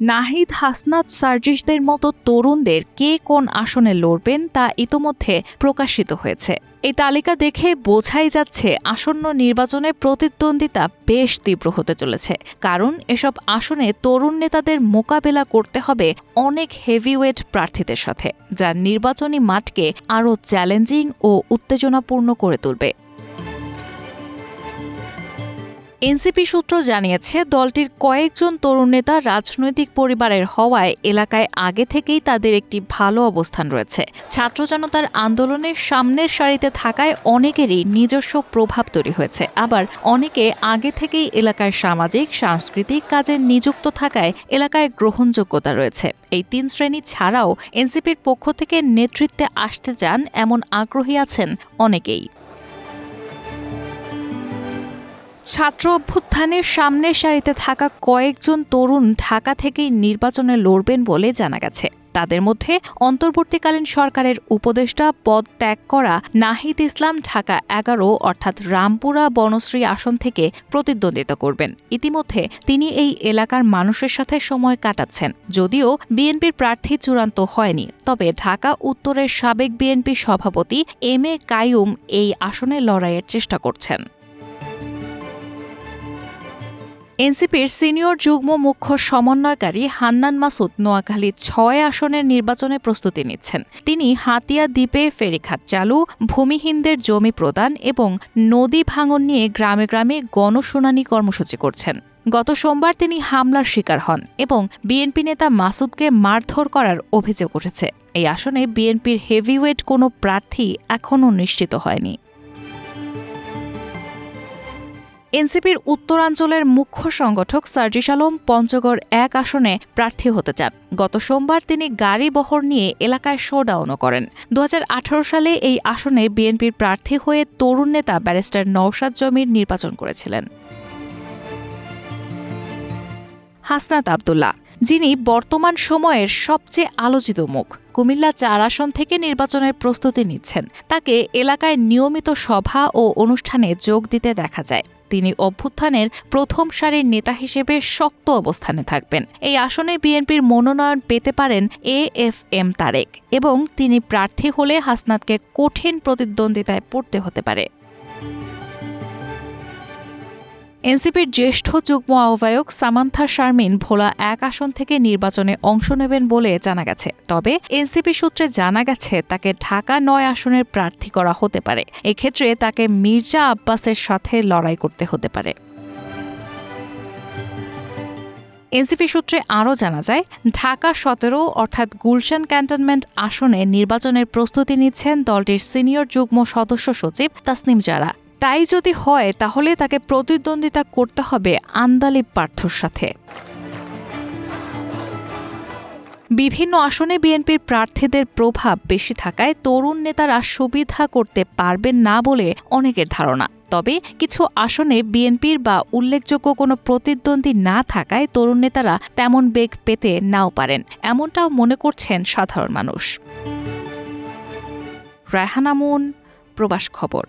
নাহিদ হাসনাত সার্জিসদের মতো তরুণদের কে কোন আসনে লড়বেন তা ইতোমধ্যে প্রকাশিত হয়েছে। এই তালিকা দেখে বোঝাই যাচ্ছে, আসন্ন নির্বাচনে প্রতিদ্বন্দ্বিতা বেশ তীব্র হতে চলেছে। কারণ এসব আসনে তরুণ নেতাদের মোকাবেলা করতে হবে অনেক হেভিওয়েট প্রার্থীদের সাথে, যা নির্বাচনী মাঠকে আরও চ্যালেঞ্জিং ও উত্তেজনাপূর্ণ করে তুলবে। এনসিপি সূত্র জানিয়েছে, দলটির কয়েকজন তরুণ নেতা রাজনৈতিক পরিবারের হওয়ায় এলাকায় আগে থেকেই তাদের একটি ভালো অবস্থান রয়েছে। ছাত্র জনতার আন্দোলনের সামনের সারিতে থাকায় অনেকেরই নিজস্ব প্রভাব তৈরি হয়েছে। আবার অনেকে আগে থেকেই এলাকার সামাজিক, সাংস্কৃতিক কাজে নিযুক্ত থাকায় এলাকায় গ্রহণযোগ্যতা রয়েছে। এই তিন শ্রেণি ছাড়াও এনসিপির পক্ষ থেকে নেতৃত্বে আসতে চান এমন আগ্রহী আছেন অনেকেই। ছাত্র অভ্যুত্থানের সামনের সারিতে থাকা কয়েকজন তরুণ ঢাকা থেকেই নির্বাচনে লড়বেন বলে জানা গেছে। তাদের মধ্যে অন্তর্বর্তীকালীন সরকারের উপদেষ্টা পদ ত্যাগ করা নাহিদ ইসলাম ঢাকা এগারো অর্থাৎ রামপুরা বনশ্রী আসন থেকে প্রতিদ্বন্দ্বিতা করবেন। ইতিমধ্যে তিনি এই এলাকার মানুষের সাথে সময় কাটাচ্ছেন। যদিও বিএনপির প্রার্থী চূড়ান্ত হয়নি, তবে ঢাকা উত্তরের সাবেক বিএনপি সভাপতি এম এ কায়ুম এই আসনে লড়াইয়ের চেষ্টা করছেন। এনসিপির সিনিয়র যুগ্ম মুখ্য সমন্বয়কারী হান্নান মাসুদ নোয়াখালী ছয় আসনের নির্বাচনে প্রস্তুতি নিচ্ছেন। তিনি হাতিয়া দ্বীপে ফেরিঘাট চালু, ভূমিহীনদের জমি প্রদান এবং নদী ভাঙন নিয়ে গ্রামে গ্রামে গণশুনানি কর্মসূচি করছেন। গত সোমবার তিনি হামলার শিকার হন এবং বিএনপি নেতা মাসুদকে মারধর করার অভিযোগ উঠেছে। এই আসনে বিএনপির হেভিওয়েট কোনো প্রার্থী এখনও নিশ্চিত হয়নি। এনসিপির উত্তরাঞ্চলের মুখ্য সংগঠক সার্জিস আলম পঞ্চগড় এক আসনে প্রার্থী হতে চান। গত সোমবার তিনি গাড়ি বহর নিয়ে এলাকায় শোডাউনও করেন। দু হাজার আঠারো সালে এই আসনে বিএনপির প্রার্থী হয়ে তরুণ নেতা ব্যারিস্টার নওশাদ জমির নির্বাচন করেছিলেন। হাসনাত আবদুল্লাহ, যিনি বর্তমান সময়ের সবচেয়ে আলোচিত মুখ। কুমিল্লা চার আসন থেকে নির্বাচনের প্রস্তুতি নিচ্ছেন। তাকে এলাকায় নিয়মিত সভা ও অনুষ্ঠানে যোগ দিতে দেখা যায়। তিনি অভ্যুত্থানের প্রথম সারির নেতা হিসেবে শক্ত অবস্থানে থাকবেন। এই আসনে বিএনপির মনোনয়ন পেতে পারেন এ এফ এম তারেক এবং তিনি প্রার্থী হলে হাসনাতকে কঠিন প্রতিদ্বন্দ্বিতায় পড়তে হতে পারে। এনসিপির জ্যেষ্ঠ যুগ্ম আহ্বায়ক সামান্থা শারমিন ভোলা এক আসন থেকে নির্বাচনে অংশ নেবেন বলে জানা গেছে। তবে এনসিপি সূত্রে জানা গেছে, তাকে ঢাকা নয় আসনের প্রার্থী করা হতে পারে। এক্ষেত্রে তাকে মির্জা আব্বাসের সাথে লড়াই করতে হতে পারে। এনসিপি সূত্রে আরও জানা যায়, ঢাকা সতেরো অর্থাৎ গুলশান ক্যান্টনমেন্ট আসনে নির্বাচনের প্রস্তুতি নিচ্ছেন দলটির সিনিয়র যুগ্ম সদস্য সচিব তাসনিম জারা। তাই যদি হয়, তাহলে তাকে প্রতিদ্বন্দ্বিতা করতে হবে আন্দালিব পার্থর সাথে। বিভিন্ন আসনে বিএনপির প্রার্থীদের প্রভাব বেশি থাকায় তরুণ নেতারা সুবিধা করতে পারবেন না বলে অনেকের ধারণা। তবে কিছু আসনে বিএনপির বা উল্লেখযোগ্য কোনো প্রতিদ্বন্দ্বী না থাকায় তরুণ নেতারা তেমন বেগ পেতে নাও পারেন, এমনটাও মনে করছেন সাধারণ মানুষ। রায়হানামুন প্রবাস খবর।